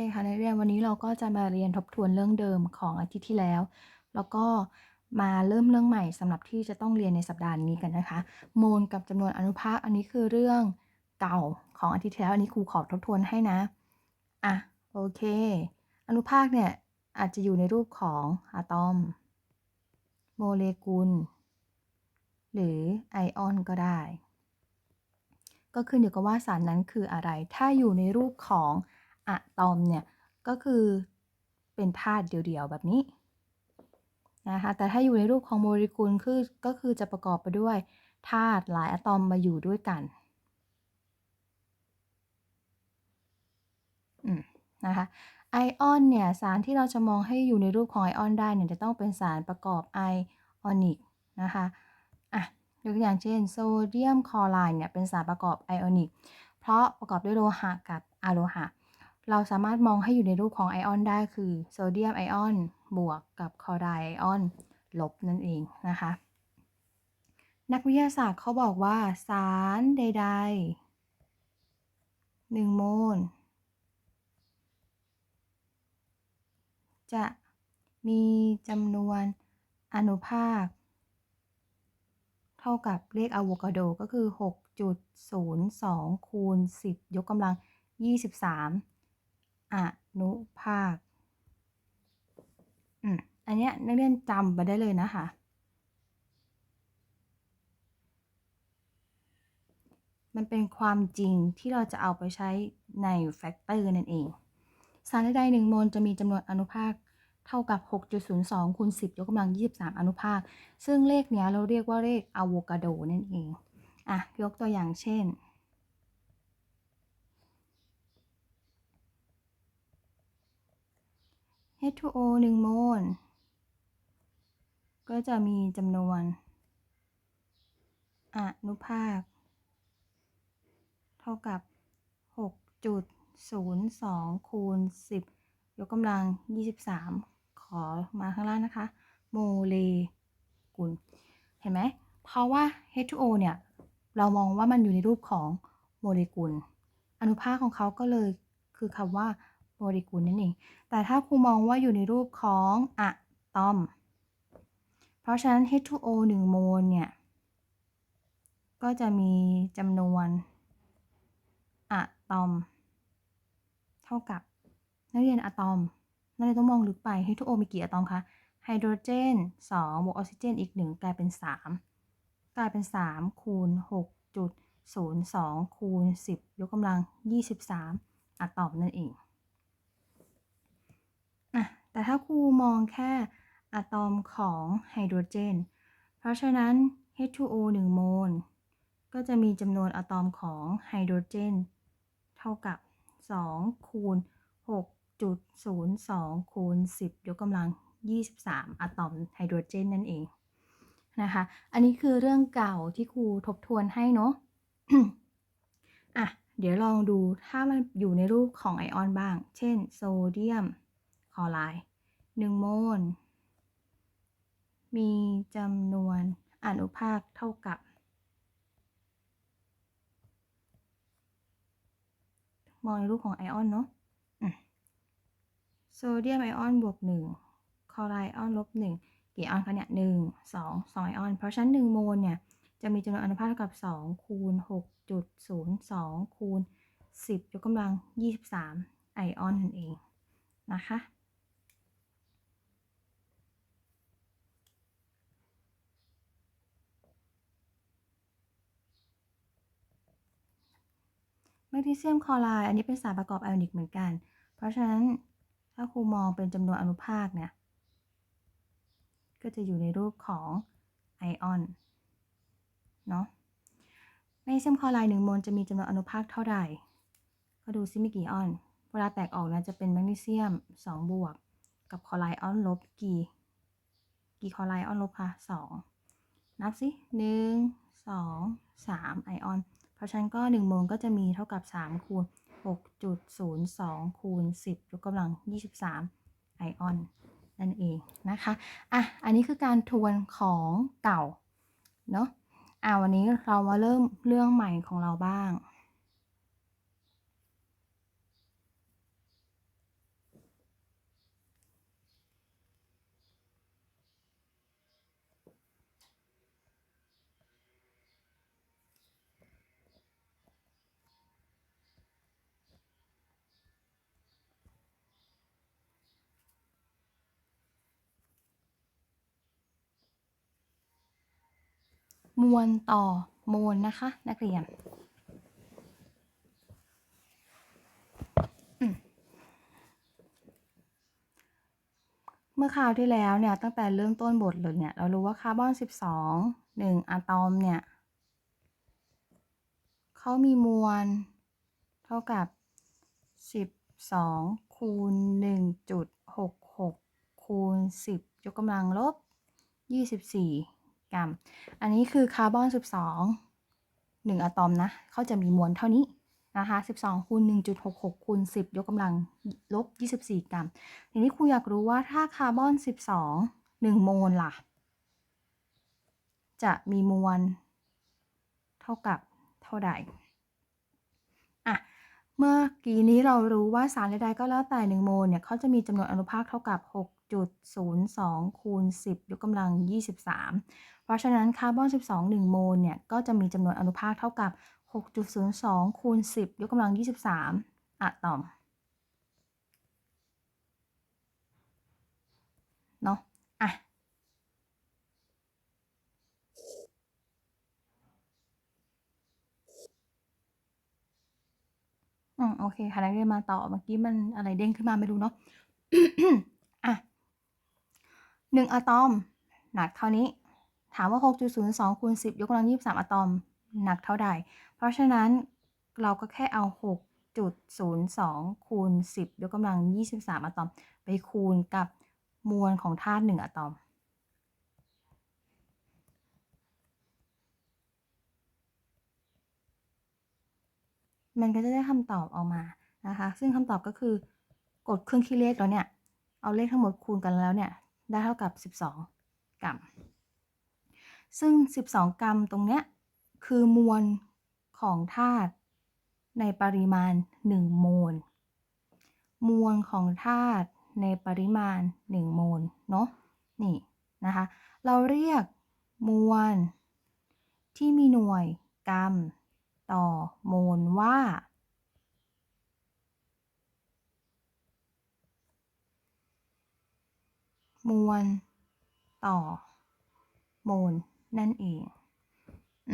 เคค่ะนักเรียนวันนี้เราก็จะมาเรียนทบทวนเรื่องเดิมของอาทิตย์ที่แล้ว แล้วก็มาเริ่มเรื่องใหม่สำหรับที่จะต้องเรียนในสัปดาห์นี้กันนะคะ โมลกับจำนวนอนุภาคอันนี้คือเรื่องเก่าของอาทิตย์ที่แล้วอันนี้ครูขอทบทวนให้นะอะโอเค อนุภาคเนี่ยอาจจะอยู่ในรูปของอะตอม โมเลกุล หรือไอออนก็ได้ ก็ขึ้นอยู่กับว่าสารนั้นคืออะไร ถ้าอยู่ในรูปของ อะตอมเนี่ยก็คือเป็นธาตุเดี่ยวๆแบบนี้นะคะแต่ถ้าอยู่ในรูปของโมเลกุลคือก็คือจะประกอบไปด้วยธาตุหลายอะตอมมาอยู่ด้วยกันนะคะไอออนเนี่ยสารที่เราจะมองให้อยู่ในรูปของไอออนได้เนี่ยจะต้องเป็นสารประกอบไอออนิกนะคะอะยกตัวอย่างเช่นโซเดียมคลอไรด์เนี่ยเป็นสารประกอบไอออนิกเพราะประกอบด้วยโลหะกับอะโลหะ เราสามารถมองให้อยู่ในรูปของไอออนได้คือโซเดียมไอออนบวกกับคลอไรด์ไอออนลบนั่นเองนะคะ นักวิทยาศาสตร์เขาบอกว่าสารใดๆ1โมลจะมีจำนวนอนุภาค เท่ากับเลขอะโวคาโดก็คือ 6.02 คูณ 10 ยกกำลัง 23 อนุภาค อืม อันเนี้ยนักเรียนจำไปได้เลยนะคะ มันเป็นความจริงที่เราจะเอาไปใช้ในแฟกเตอร์นั่นเอง สารใดๆหนึ่งโมลจะมีจำนวนอนุภาคเท่ากับ 6.02คูณ10 ยกกำลัง 23 อนุภาค ซึ่งเลขเนี้ยเราเรียกว่าเลขอะโวคาโดนั่นเอง อะ ยกตัวอย่างเช่น H2O 1 โมล ก็จะมีจำนวน อนุภาค เท่ากับ 6.02 คูณ 10 ยกกำลัง 23 ขอมาข้างล่างนะคะ โมเลกุล เห็นไหม เพราะว่า H2O เนี่ย เรามองว่ามันอยู่ในรูปของโมเลกุล อนุภาคของเขาก็เลยคือคำว่า โมเลกุลนั่นเอง แต่ถ้าครูมองว่าอยู่ในรูปของอะตอม เพราะฉะนั้น H2O 1 โมลเนี่ย ก็จะมีจำนวนอะตอม เท่ากับนักเรียนอะตอม นักเรียนต้องมองลึกไป H2O มีกี่อะตอมคะไฮโดรเจน2บวกออกซิเจนอีก 1 กลายเป็น 3 กลายเป็น 3 คูณ 6.02 คูณ 10 ยกกำลัง 23 อะตอมนั่นเอง แต่ถ้าครูมองแค่อะตอมของไฮโดรเจน เพราะฉะนั้น H2O 1 โมล ก็จะมีจำนวนอะตอมของไฮโดรเจน เท่ากับ 2 คูณ 6.02 คูณ 10 ยกกำลัง 23 อะตอมไฮโดรเจนนั่นเองนะคะ อันนี้คือเรื่องเก่าที่ครูทบทวนให้เนาะอะ เดี๋ยวลองดูถ้ามันอยู่ในรูปของไอออนบ้าง เช่น โซเดียม คลอไรด์1โมล มีจำนวนอนุภาคเท่ากับ มองในรูปของไอออนเนาะโซเดียมไอออนบวก 1คลอไรด์ไอออนลบ 1 กี่ออนคะเนี่ย1 2 2ไอออน เพราะฉะนั้น1โมลเนี่ย จะมีจำนวนอนุภาคเท่ากับ 2 คูณ 6.02 คูณ 10ยกกำลัง 23 ไอออนนั่นเองนะคะ แมกนีเซียมคลอไรด์อันนี้เป็นสารประกอบไอออนิกเหมือนกัน เพราะฉะนั้นถ้าครูมองเป็นจำนวนอนุภาคเนี่ยก็จะอยู่ในรูปของไอออนเนาะแมกนีเซียมคลอไรด์1โมลจะมีจำนวนอนุภาคเท่าใดก็ดูซิมีกี่ออน เวลาแตกออกนะจะเป็นแมกนีเซียม 2 บวก กับคลอไรด์ออนลบกี่กี่คลอไรด์ออนลบคะ2นับสิ1 2 3 ไอออน เพราะฉะนั้นก็1โมงก็จะมีเท่ากับ 3 คูณ 6.02 คูณ 10 ยกกำลัง 23 ไอออน นั่นเองนะคะ อะ อันนี้คือการทวนของเก่า เนาะอะวันนี้เรามาเริ่มเรื่องใหม่ของเราบ้าง มวลต่อโมลนะคะ นักเรียนเมื่อคราวที่แล้วเนี่ยตั้งแต่เริ่มต้นบทเลยเนี่ยเรารู้ว่าคาร์บอน 12 1อะตอมเนี่ยเขามีมวลเท่ากับ 12 คูณ 1.66 คูณ 10 ยกกำลังลบ 24 กรัม อันนี้คือคาร์บอน 12 1 อะตอมนะเขาจะมีมวลเท่านี้นะคะ 12คูณ1.66คูณ10 ยกกำลังลบ 24 กรัม ทีนี้ครูอยากรู้ว่าถ้าคาร์บอน 12 1 โมลล่ะ จะมีมวลเท่ากับเท่าใดอะเมื่อกี้นี้เรารู้ว่าสารใดๆก็แล้วแต่ 1 โมลเนี่ยเขาจะมีจำนวนอนุภาคเท่ากับ 6.02 คูณ 10 ยกกำลัง 23 ราะฉะนั้นคาร์บอน 12 1 โมลเนี่ยก็จะมีจำนวนอนุภาคเท่ากับ 6.02 คูณ 10 ยกกำลัง 23 อะตอมเนาะอะอืมโอเคค่ะนักเรียนมาต่อเมื่อกี้มันอะไรเด้งขึ้นมาไม่รู้เนาะอะหนึ่งอะตอมหนักเท่านี้ ถามว่า 6.02คูณ10 ยกกำลัง 23 อะตอมหนักเท่าใด เพราะฉะนั้นเราก็แค่เอา 6.02 คูณ 10 ยกกำลัง 23 อะตอม ไปคูณกับมวลของธาตุ1อะตอม มันก็จะได้คำตอบออกมานะคะ ซึ่งคำตอบก็คือกดเครื่องคิดเลขแล้วเนี่ย เอาเลขทั้งหมดคูณกันแล้วเนี่ย ได้เท่ากับ 12 กรัม ซึ่ง 12 กรัมตรงเนี้ยคือมวลของธาตุในปริมาณ 1 โมล มวลของธาตุในปริมาณ 1 โมล เนาะนี่นะคะ เราเรียกมวลที่มีหน่วยกรัมต่อโมลว่า มวลต่อโมล นั่นเองอ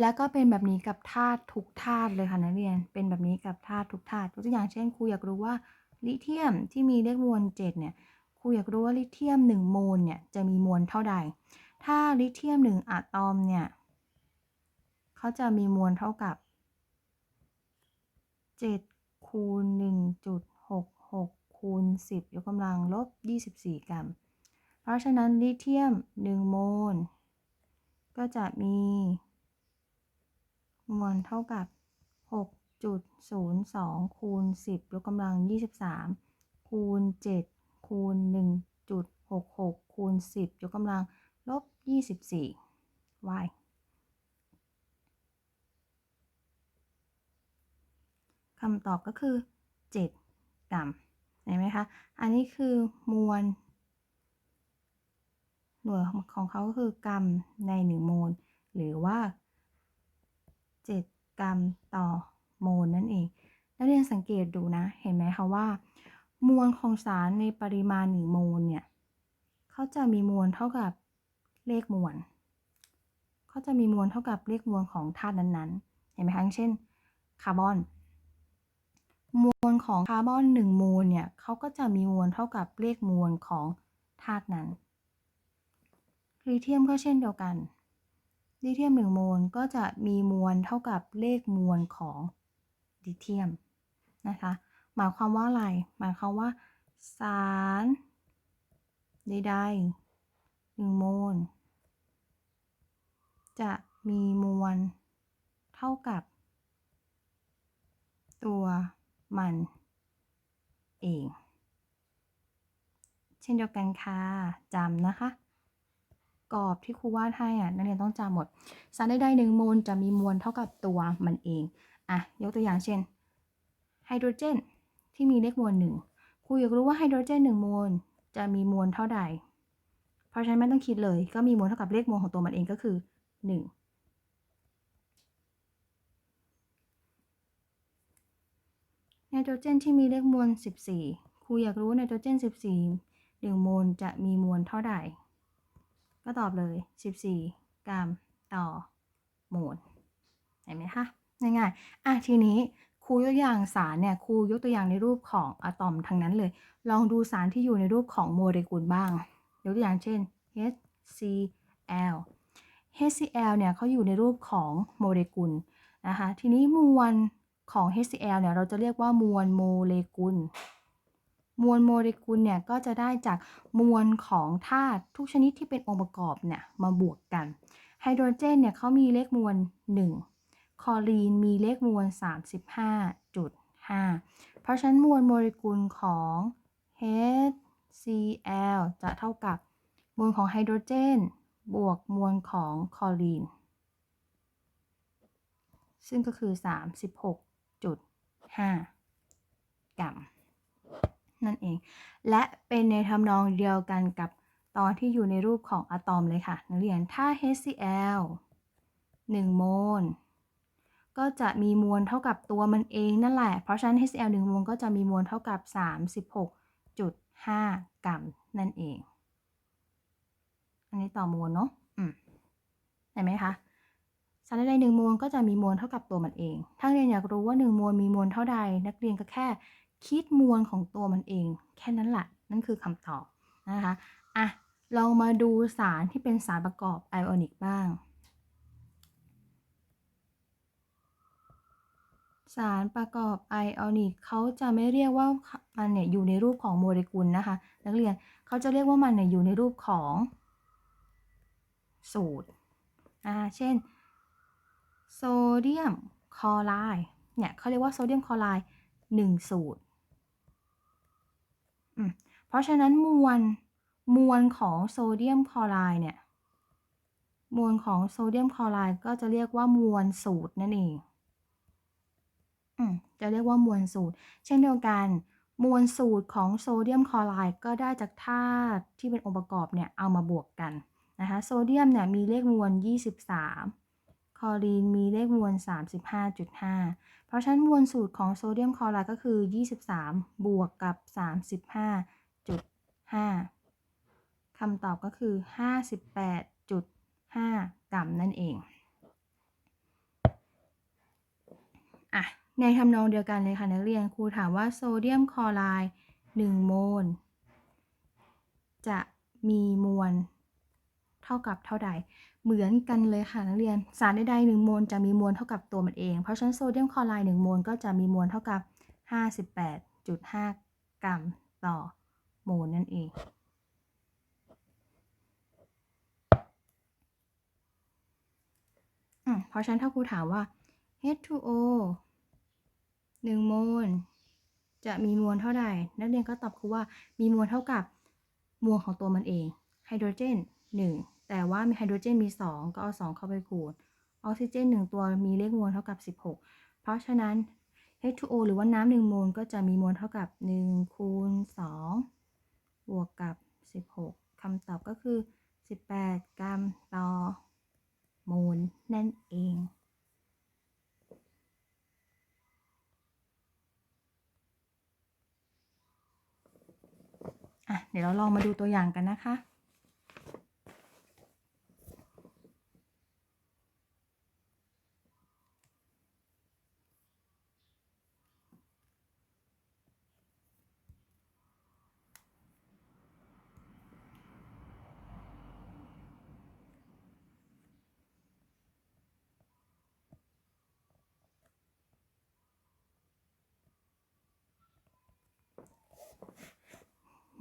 แล้วก็เป็นแบบนี้กับธาตุทุกธาตุเลยค่ะนักเรียน เป็นแบบนี้กับธาตุทุกธาตุตัวอย่างเช่นครูอยากรู้ว่าลิเธียมที่มีเลขมวล7เนี่ยครูอยากรู้ว่าลิเธียม 1 โมลเนี่ยจะมีมวลเท่าใด ถ้าลิเธียม 1อะตอมเนี่ยเขาจะมีมวลเท่ากับ7คูณ1.66คูณ10 ยกกำลังลบ 24 กรัม เพราะฉะนั้นลิเธียม 1 โมล ก็จะมีมวลเท่ากับ 6.02 คูณ 10 ยกกำลัง 23 คูณ 7 คูณ 1.66 คูณ 10 ยกกำลัง ลบ 24 y คำตอบก็คือ 7 กรัมเห็นไหมคะ อันนี้คือมวล หน่วยของเขาก็คือกรัมใน 1 โมล หรือว่า 7 กรัมต่อโมลนั่นเอง นักเรียนสังเกตดูนะ เห็นไหมคะว่า มวลของสารในปริมาณ 1 โมลเนี่ยเขาจะมีมวลเท่ากับเลขมวลเขาจะมีมวลเท่ากับเลขมวลของธาตุนั้นๆ เห็นไหมคะเช่น คาร์บอน มวลของคาร์บอน1โมลเนี่ยเขาก็จะมีมวลเท่ากับเลขมวลของธาตุนั้น ลิเธียมก็เช่นเดียวกัน ลิเธียม1โมลก็จะมีมวลเท่ากับเลขมวลของลิเธียมนะคะ หมายความว่าอะไร หมายความว่า สารใดๆ1โมล จะมีมวลเท่ากับ ตัวมันเอง เช่นเดียวกันค่ะจำนะคะ กรอบที่ครูวาดให้อะนักเรียนต้องจำหมด สารใดๆหนึ่งโมลจะมีมวลเท่ากับตัวมันเองอะยกตัวอย่างเช่นไฮโดรเจนที่มีเลขมวลหนึ่งครูอยากรู้ว่าไฮโดรเจนหนึ่งโมลจะมีมวลเท่าใด เพราะฉะนั้นไม่ต้องคิดเลย ก็มีมวลเท่ากับเลขมวลของตัวมันเองก็คือ 1ไนโตรเจนที่มีเลขมวล 14 ครูอยากรู้ไนโตรเจน 14 1 โมลจะมีมวลเท่าใด ก็ตอบเลย 14 กรัมต่อโมลเห็นไหมคะง่ายๆอะทีนี้ครูยกตัวอย่างสารเนี่ยครูยกตัวอย่างในรูปของอะตอมทั้งนั้นเลย ลองดูสารที่อยู่ในรูปของโมเลกุลบ้างยกตัวอย่างเช่น HCl HCl เนี่ยเขาอยู่ในรูปของโมเลกุลนะคะทีนี้มวลของ HCl เนี่ยเราจะเรียกว่ามวลโมเลกุล มวลโมเลกุลเนี่ยก็จะได้จากมวลของธาตุทุกชนิดที่เป็นองค์ประกอบเนี่ยมาบวกกัน ไฮโดรเจนเนี่ยเขามีเลขมวล 1 คลอรีนมีเลขมวล 35.5 เพราะฉะนั้นมวลโมเลกุลของ HCl จะเท่ากับมวลของไฮโดรเจน บวกมวลของคลอรีน ซึ่งก็คือ 36.5 กรัม นั่นเอง และเป็นในทำนองเดียวกันกับตอนที่อยู่ในรูปของอะตอมเลยค่ะนักเรียนถ้า HCl 1 โมล ก็จะมีมวลเท่ากับตัวมันเองนั่นแหละ เพราะฉะนั้น HCl 1 โมลก็จะมีมวลเท่ากับ 36.5 กรัมนั่นเอง อันนี้ต่อมวลเนาะเห็นไหมคะสารใดหนึ่งมวลก็จะมีมวลเท่ากับตัวมันเอง ถ้าเรียนอยากรู้ว่า 1 มวลมีมวลเท่าใด นักเรียนก็แค่ คิดมวลของตัวมันเอง แค่นั้นแหละนั่นคือคำตอบนะคะอะลองมาดูสารที่เป็นสารประกอบไอออนิกบ้าง สารประกอบไอออนิกเขาจะไม่เรียกว่ามันเนี่ยอยู่ในรูปของโมเลกุลนะคะนักเรียนเขาจะเรียกว่ามันเนี่ยอยู่ในรูปของสูตรนะคะเช่นโซเดียมคลอไรด์เนี่ยเขาเรียกว่าโซเดียมคลอไรด์หนึ่งสูตร เพราะฉะนั้นมวลมวลของโซเดียมคลอไรด์เนี่ย มวลของโซเดียมคลอไรด์ก็จะเรียกว่ามวลสูตรนั่นเองอืจะเรียกว่ามวลสูตร เช่นเดียวกัน มวลสูตรของโซเดียมคลอไรด์ก็ได้จากธาตุที่เป็นองค์ประกอบเนี่ยเอามาบวกกันนะคะ โซเดียมเนี่ยมีเลขมวล 23 ลอรีนมีเลขมวล 35.5 เพราะฉะนั้นมวลสูตรของโซเดียมคลอไรด์ก็คือ 23 บวกกับ 35.5 คำตอบก็คือ 58.5 กรัมนั่นเอง อะ ในทำนองเดียวกันเลยค่ะนักเรียนครูถามว่าโซเดียมคลอไรด์1โมล จะมีมวลเท่ากับเท่าใด เหมือนกันเลยค่ะนักเรียนสารใดๆ1โมลจะมีมวลเท่ากับตัวมันเอง เพราะฉะนั้นโซเดียมคลอไรด์1โมลก็จะมีมวลเท่ากับ 58.5 กรัมต่อโมลนั่นเองเพราะฉะนั้นถ้าครูถามว่า H2O 1โมลจะมีมวลเท่าใดนักเรียนก็ตอบครูว่ามีมวลเท่ากับมวลของตัวมันเองไฮโดรเจน 1 แต่ว่ามีไฮโดรเจนมี 2 ก็เอา 2 เข้าไปคูณ ออกซิเจน 1 ตัวมีเลขมวลเท่ากับ 16 เพราะฉะนั้น H2O หรือว่าน้ำ1โมลก็จะมีมวลเท่ากับ 1 คูณ 2 บวกกับ 16 คำตอบก็คือ 18 กรัมต่อโมลนั่นเองอะเดี๋ยวเราลองมาดูตัวอย่างกันนะคะ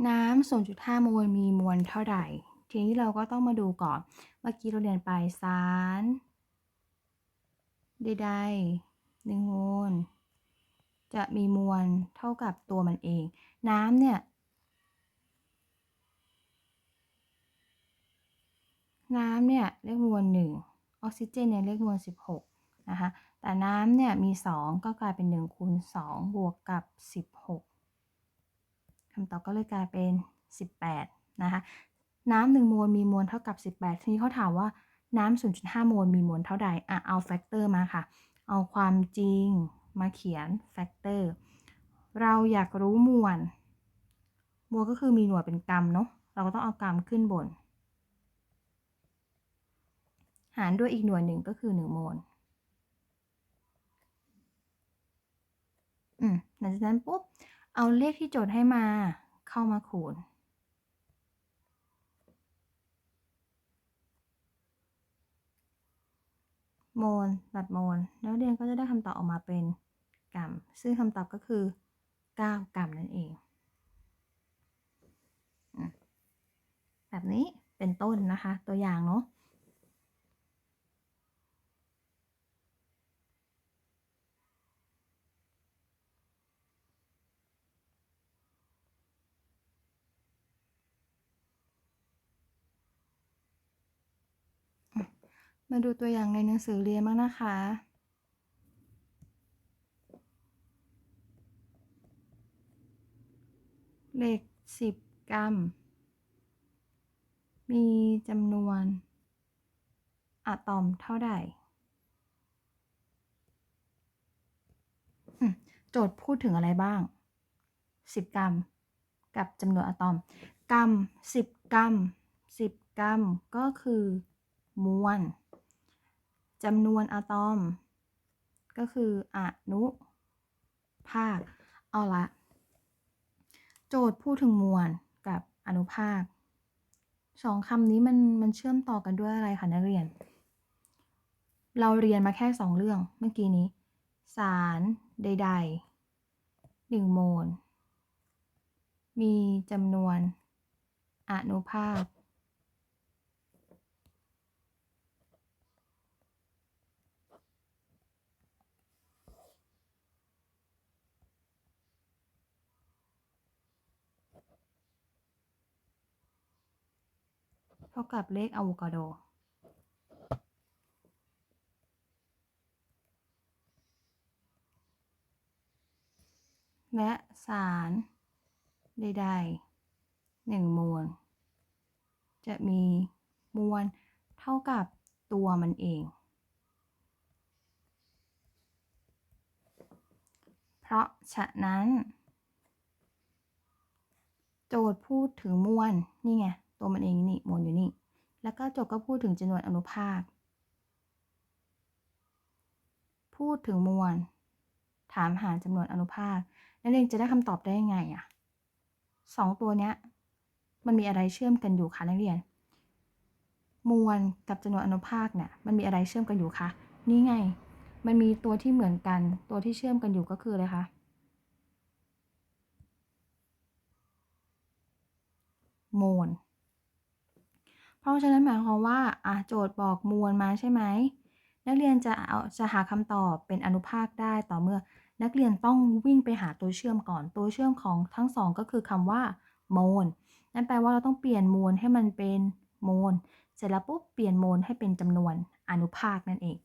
น้ำ0.5โมลมีมวลเท่าไหร่ ทีนี้เราก็ต้องมาดูก่อน เมื่อกี้เราเรียนไปสารใดๆ1โมลจะมีมวลเท่ากับตัวมันเอง น้ำเนี่ย น้ำเนี่ยเลขมวล1ออกซิเจนเนี่ยเลขมวล16นะคะ แต่น้ำเนี่ยมี2ก็กลายเป็น1คูณ2บวกกับ16คำตอบก็เลยกลายเป็น 18 นะคะ น้ำ1โมลมีมวลเท่ากับ 18 ทีนี้เขาถามว่าน้ำ0.5โมลมีมวลเท่าใดอะเอาแฟกเตอร์มาค่ะ เอาความจริงมาเขียนแฟกเตอร์ เราอยากรู้มวล มวลก็คือมีหน่วยเป็นกรัมเนาะ เราก็ต้องเอากรัมขึ้นบน หารด้วยอีกหน่วยหนึ่งก็คือ 1 โมล อืมหลังจากนั้นปุ๊บ เอาเลขที่โจทย์ให้มาเข้ามาคูณ โมลตัดโมลแล้วเรียนก็จะได้คำตอบออกมาเป็นกรัมซึ่งคำตอบก็คือ 9 กรัมนั่นเอง แบบนี้เป็นต้นนะคะตัวอย่างเนาะ มาดูตัวอย่างในหนังสือเรียนบ้างนะคะ เหลข10 กรัม มีจำนวนอะตอมเท่าใด โจทย์พูดถึงอะไรบ้าง 10 กรัม กับจำนวนอะตอม กรัม 10 กรัม 10 กรัม ก็คือมวล จำนวนอะตอม ก็คืออนุภาค เอาละ โจทย์พูดถึงมวลกับอนุภาคสองคำนี้มันมันเชื่อมต่อกันด้วยอะไรคะนักเรียน เราเรียนมาแค่สองเรื่องเมื่อกี้นี้ สารใดๆหนึ่งโมล มีจำนวนอนุภาค เท่ากับเลขอะโวคาโด และสารใดๆหนึ่งมวล จะมีมวลเท่ากับตัวมันเอง เพราะฉะนั้น โจทย์พูดถึงมวลนี่ไง ตัวมันเองนี่มวลอยู่นี่ แล้วก็จทย์ก็พูดถึงจำนวนอนุภาค พูดถึงมวล ถามหาจำนวนอนุภาค นักเรียนจะได้คำตอบได้ยังไงอะสองตัวเนี้ย มันมีอะไรเชื่อมกันอยู่คะนักเรียน มวลกับจำนวนอนุภาคเนี่ย มันมีอะไรเชื่อมกันอยู่คะ นี่ไง มันมีตัวที่เหมือนกัน ตัวที่เชื่อมกันอยู่ก็คืออะไรคะโมล เพราะฉะนั้นหมายความว่าอะโจทย์บอกมวลมาใช่ไหม นักเรียนจะเอาจะหาคำตอบเป็นอนุภาคได้ต่อเมื่อ นักเรียนต้องวิ่งไปหาตัวเชื่อมก่อน ตัวเชื่อมของทั้งสองก็คือคำว่าโมลนั่นแปลว่าเราต้องเปลี่ยนมวลให้มันเป็นโมลเสร็จแล้วปุ๊บเปลี่ยนโมลให้เป็นจำนวนอนุภาคนั่นเอง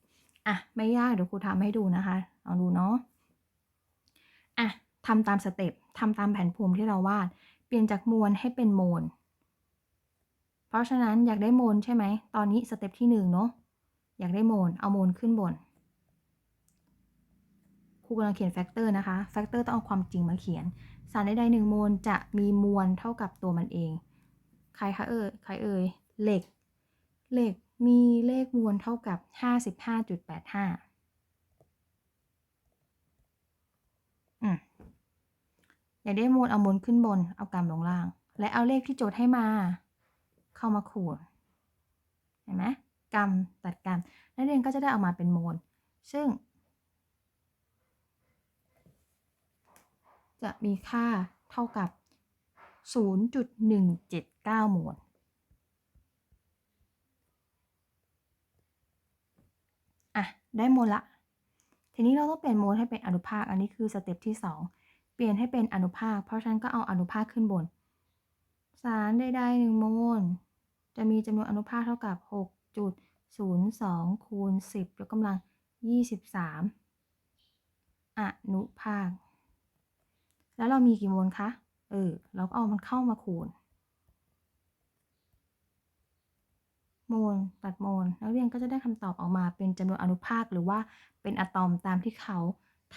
อะไม่ยากเดี๋ยวครูทำให้ดูนะคะลองดูเนาะอะทำตามสเต็ปทำตามแผนภูมิที่เราวาด เปลี่ยนจากมวลให้เป็นโมล เพราะฉะนั้นอยากได้โมลใช่ไหม ตอนนี้สเต็ปที่หนึ่งเนาะ อยากได้โมลเอาโมลขึ้นบน ครูกำลังเขียนแฟกเตอร์นะคะ แฟกเตอร์ต้องเอาความจริงมาเขียน สารใดๆหนึ่งโมลจะมีมวลเท่ากับตัวมันเอง ใครคะเอ่ย ใครเอ่ย เหล็ก เหล็กมีเลขมวลเท่ากับ 55.85อืมอยากได้มวลเอามวลขึ้นบน เอากรัมลงล่าง และเอาเลขที่โจทย์ให้มา เข้ามาคูณเห็นไหมกรัมตัดกรัมนักเรียนก็จะได้ออกมาเป็นโมลซึ่ง จะมีค่าเท่ากับ 0.179 โมลอะ ได้โมลละ ทีนี้เราต้องเปลี่ยนโมลให้เป็นอนุภาค อันนี้คือสเต็ปที่ 2 เปลี่ยนให้เป็นอนุภาค เพราะฉะนั้นก็เอาอนุภาคขึ้นบน สารใดๆ1โมล จะมีจำนวนอนุภาคเท่ากับ 6.02 คูณ 10 ยกกำลัง 23 อนุภาค แล้วเรามีกี่โมลคะ เออ เราก็เอามันเข้ามาคูณ โมลตัดโมลนักเรียนก็จะได้คำตอบออกมาเป็นจำนวนอนุภาคหรือว่าเป็นอะตอมตามที่เขา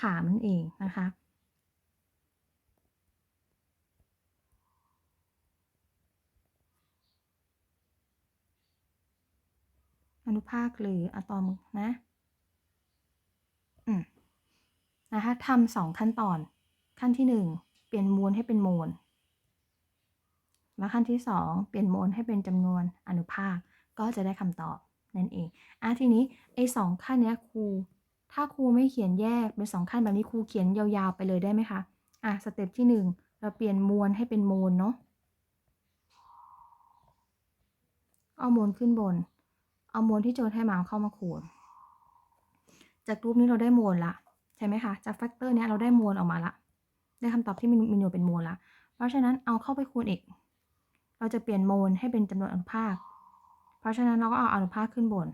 ถามนั่นเองนะคะ อนุภาคหรืออะตอมนะอืมนะคะทำสองขั้นตอน ขั้นที่หนึ่งเปลี่ยนมวลให้เป็นโมลแล้วขั้นที่สองเปลี่ยนโมลให้เป็นจำนวนอนุภาคก็จะได้คำตอบนั่นเองอะทีนี้ไอ้สองขั้นเนี้ยครู ถ้าครูไม่เขียนแยกเป็นสองขั้นแบบนี้ครูเขียนยาวๆไปเลยได้ไหมคะอะสเต็ปที่หนึ่งเราเปลี่ยนมวลให้เป็นโมลเนาะเอาโมลขึ้นบน เอาโมลที่โจทย์ให้มาเข้ามาคูณ จากรูปนี้เราได้โมลละใช่ไหมคะจากแฟกเตอร์เนี้ยเราได้โมลออกมาละได้คำตอบที่มีมีหน่วยเป็นโมลละเพราะฉะนั้นเอาเข้าไปคูณอีก เราจะเปลี่ยนโมลให้เป็นจำนวนอนุภาค เพราะฉะนั้นเราก็เอาอนุภาคขึ้นบน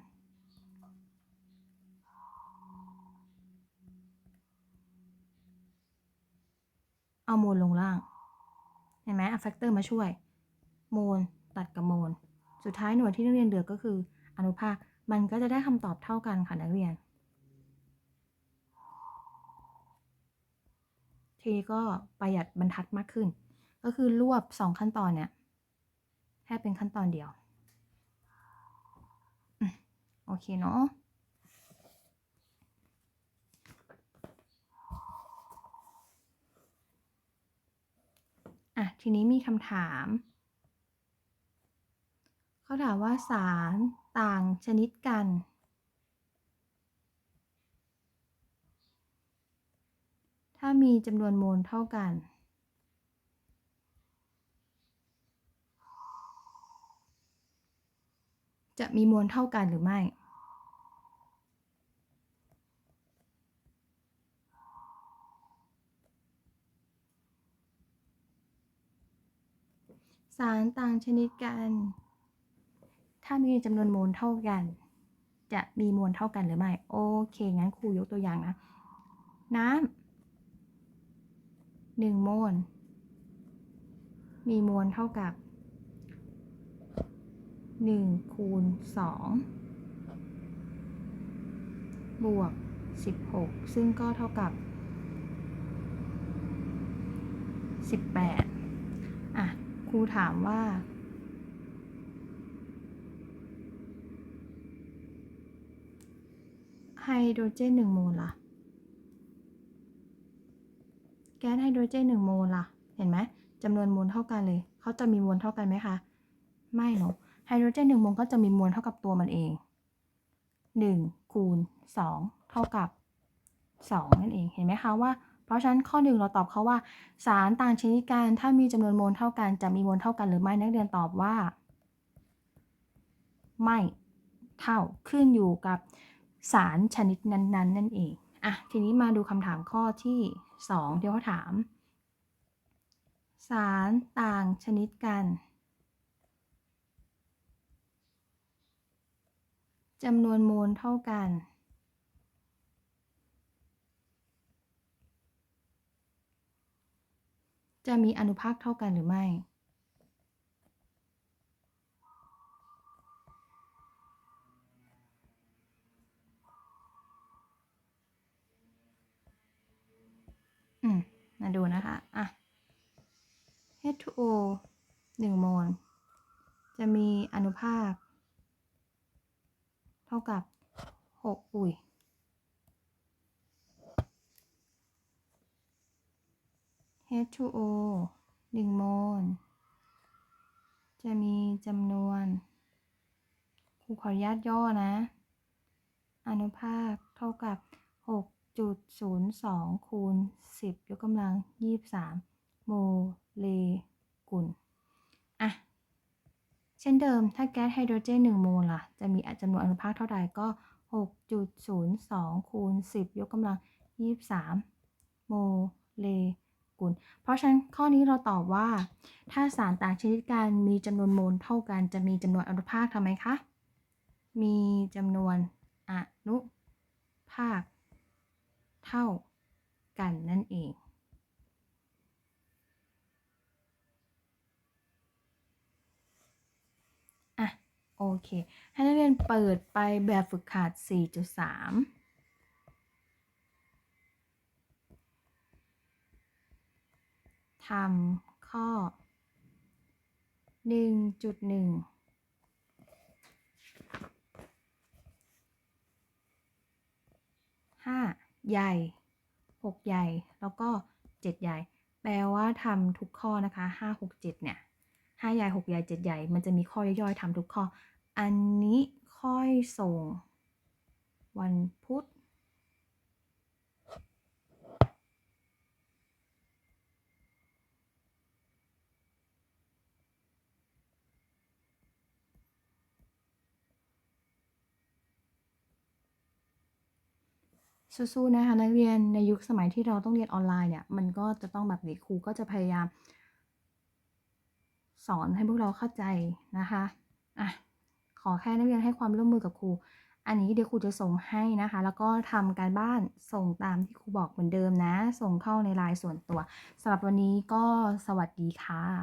เอาโมลลงล่าง เห็นไหมเอาแฟกเตอร์มาช่วย โมลตัดกับโมล สุดท้ายหน่วยที่นักเรียนเหลือก็คือ อนุภาค มันก็จะได้คำตอบเท่ากันค่ะนักเรียน ทีก็ประหยัดบรรทัดมากขึ้น ก็คือรวบ 2 ขั้นตอนเนี่ยแค่เป็นขั้นตอนเดียว โอเคเนาะอะ ทีนี้มีคำถาม เขาถามว่าสารต่างชนิดกัน ถ้ามีจำนวนโมลเท่ากัน จะมีมวลเท่ากันหรือไม่สารต่างชนิดกัน ถ้ามีจำนวนโมลเท่ากัน จะมีมวลเท่ากันหรือไม่ โอเค งั้นครูยกตัวอย่างนะ น้ำหนึ่งโมล มีมวลเท่ากับหนึ่งคูณสองบวกสิบหกซึ่งก็เท่ากับสิบแปดอะ ครูถามว่า ไฮโดรเจนหนึ่งโมลล่ะ แก๊สไฮโดรเจนหนึ่งโมลล่ะ เห็นไหมจำนวนมวลเท่ากันเลย เขาจะมีมวลเท่ากันไหมคะ ไม่เนาะ ไฮโดรเจนหนึ่งโมลก็จะมีมวลเท่ากับตัวมันเองหนึ่งคูณสองเท่ากับสองนั่นเอง เห็นไหมคะว่า เพราะฉะนั้นข้อหนึ่งเราตอบเขาว่า สารต่างชนิดกัน ถ้ามีจำนวนโมลเท่ากัน จะมีมวลเท่ากันหรือไม่ นักเรียนตอบว่า ไม่เท่า ขึ้นอยู่กับ สารชนิดนั้นๆนนนั่นเองอะทีนี้มาดูคำถามข้อที่สองที่เขาถาม สารต่างชนิดกันจำนวนโมลเท่ากัน จะมีอนุภาคเท่ากันหรือไม่ อื มาดูนะคะ อะ H2O 1 โมล จะมีอนุภาค เท่ากับ6ปุ๋ย H2O 1 โมล จะมีจำนวนครูขออนุญาตย่อนะ อนุภาคเท่ากับ 6.02คูณ10ยกกำลัง23โมเลกุลอะ เช่นเดิมถ้าแก๊สไฮโดรเจน1โมลล่ะ จะมีจำนวนอนุภาคเท่าใดก็6.02คูณ10ยกกำลัง23โมเลกุล เพราะฉะนั้นข้อนี้เราตอบว่า ถ้าสารต่างชนิดกันมีจำนวนโมลเท่ากัน จะมีจำนวนอนุภาคทำไมคะ มีจำนวนอนุภาค เท่ากันนั่นเอง อะ โอเค ให้นักเรียนเปิดไปแบบฝึกหัด4.3ทำข้อ 1.1ห้า ใหญ่หกใหญ่ แล้วก็เจ็ดใหญ่ แปลว่าทำทุกข้อนะคะห้าหกเจ็ดเนี่ยห้าใหญ่หกใหญ่เจ็ดใหญ่ มันจะมีข้อย่อยๆทำทุกข้อ อันนี้ค่อยส่ง วันพุธ สู้ๆนะคะนักเรียนในยุคสมัยที่เราต้องเรียนออนไลน์เนี่ยมันก็จะต้องแบบนี้ครูก็จะพยายาม สอนให้พวกเราเข้าใจนะคะอะขอแค่นักเรียนให้ความร่วมมือกับครู อันนี้เดี๋ยวครูจะส่งให้นะคะ แล้วก็ทำการบ้านส่งตามที่ครูบอกเหมือนเดิมนะ ส่งเข้าในไลน์ส่วนตัวสำหรับวันนี้ก็สวัสดีค่ะ